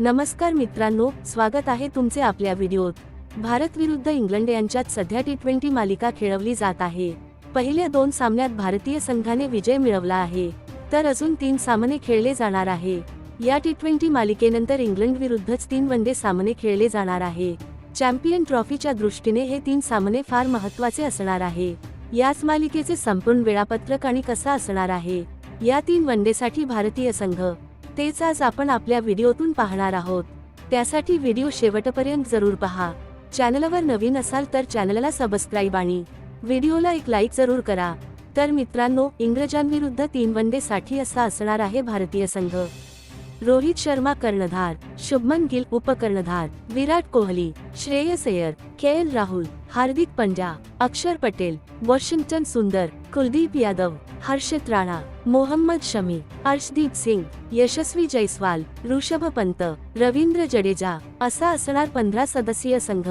नमस्कार मित्रांनो स्वागत आहे तुमचे आपल्या व्हिडिओत. भारत विरुद्ध इंग्लंड यांच्यात सध्या टी ट्वेंटी मालिका खेळवली जात आहे. पहिल्या दोन सामन्यात भारतीय संघाने विजय मिळवला आहे. तर अजून तीन सामने खेळले जाणार आहे. या टी ट्वेंटी मालिकेनंतर इंग्लंड विरुद्धच तीन वनडे सामने खेळले जाणार आहे. चॅम्पियन ट्रॉफीच्या दृष्टीने हे तीन सामने फार महत्त्वाचे असणार आहे. याच मालिकेचे संपूर्ण वेळापत्रक आणि कसा असणार आहे? या तीन वनडेसाठी भारतीय संघ तेच आज आपण आपल्या व्हिडिओतून पाहणार आहोत. त्यासाठी व्हिडिओ शेवटपर्यंत जरूर पहा. चॅनलवर नवीन असाल तर चॅनलला सबस्क्राईब आणि व्हिडिओला एक लाईक जरूर करा. तर मित्रांनो इंग्रजांविरुद्ध तीन वनडेसाठी असा असणार आहे भारतीय संघ. रोहित शर्मा कर्णधार शुभमन गिल उपकर्णधार Virat Kohli Shreyas Iyer K L Rahul Hardik Pandya Axar Patel Washington सुंदर कुलदीप यादव हर्षित राणा मोहम्मद शमी अर्शदीप सिंग यशस्वी जयस्वाल ऋषभ पंत रवींद्र जडेजा असा असणार पंधरा सदस्यीय संघ.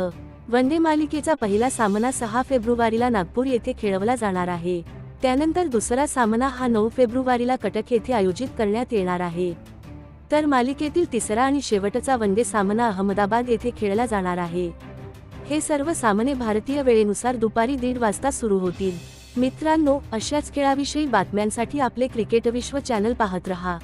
वनडे मालिकेचा पहिला सामना सहा फेब्रुवारीला नागपूर येथे खेळवला जाणार आहे. त्यानंतर दुसरा सामना हा नऊ फेब्रुवारीला कटक येथे आयोजित करण्यात येणार आहे. तर मालिकेतील तिसरा आणि शेवटचा वनडे सामना अहमदाबाद येथे खेळला जाणार आहे. हे सर्व सामने भारतीय वेळेनुसार दुपारी दीड वाजता सुरू होतील. मित्रांनो अशाच खेळाविषयी बातम्यांसाठी आपले क्रिकेट विश्व चॅनल पाहत रहा.